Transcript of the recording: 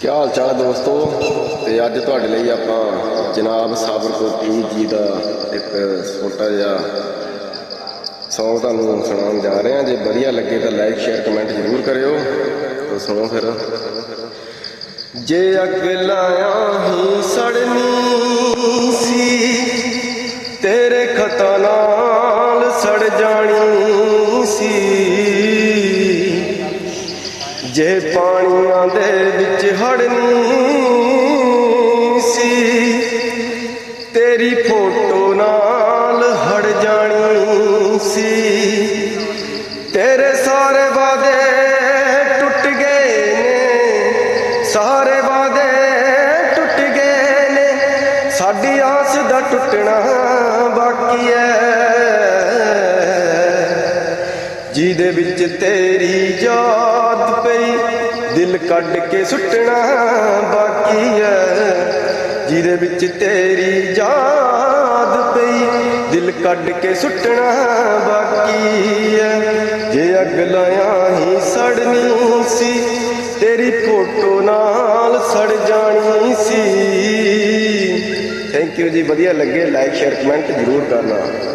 ਕੀ ਹਾਲ ਚਾਲ ਹੈ ਦੋਸਤੋ? ਤੇ ਅੱਜ ਤੁਹਾਡੇ ਲਈ ਆਪਾਂ ਜਨਾਬ ਸਾਬਰਕੋ ਪੀਰ ਜੀ ਦਾ ਇੱਕ ਛੋਟਾ ਜਿਹਾ ਸੌਂਗ ਤੁਹਾਨੂੰ ਸੁਣਾਉਣ ਜਾ ਰਹੇ ਹਾਂ। ਜੇ ਵਧੀਆ ਲੱਗੇ ਤਾਂ ਲਾਈਕ ਸ਼ੇਅਰ ਕਮੈਂਟ ਜ਼ਰੂਰ ਕਰਿਓ। ਤਾਂ ਸੁਣੋ ਫਿਰ। ਜੇ ਅੱਗ ਲਾਇਆ ਹੀ ਸੜਨੀ ਸੀ, ਤੇਰੇ ਖਤਾ ਨਾਲ ਸੜ ਜਾਣੀ ਜੇ ਪਾਣੀਆਂ ਦੇ ਵਿੱਚ ਹੜਨੀ ਸੀ, ਤੇਰੀ ਫੋਟੋ ਨਾਲ ਹੜ ਜਾਣੀ ਸੀ। ਤੇਰੇ ਸਾਰੇ ਵਾਦੇ ਟੁੱਟ ਗਏ ਨੇ, ਸਾਰੇ ਵਾਦੇ ਟੁੱਟ ਗਏ ਨੇ। ਸਾਡੀ ਆਸ ਦਾ ਟੁੱਟਣਾ ਜਿਹਦੇ ਵਿੱਚ ਤੇਰੀ ਯਾਦ ਪਈ, ਦਿਲ ਕੱਢ ਕੇ ਸੁੱਟਣਾ ਬਾਕੀ ਹੈ ਜਿਹਦੇ ਵਿੱਚ ਤੇਰੀ ਯਾਦ ਪਈ, ਦਿਲ ਕੱਢ ਕੇ ਸੁੱਟਣਾ ਬਾਕੀ ਹੈ ਜੇ ਅੱਗ ਲਾਇਆ ਹੀ ਸੜਨੀ ਸੀ, ਤੇਰੀ ਫੋਟੋ ਨਾਲ ਸੜ ਜਾਣੀ ਸੀ। ਥੈਂਕ ਯੂ ਜੀ, ਵਧੀਆ ਲੱਗੇ ਲਾਈਕ ਸ਼ੇਅਰ ਕਮੈਂਟ ਜ਼ਰੂਰ ਕਰਨਾ।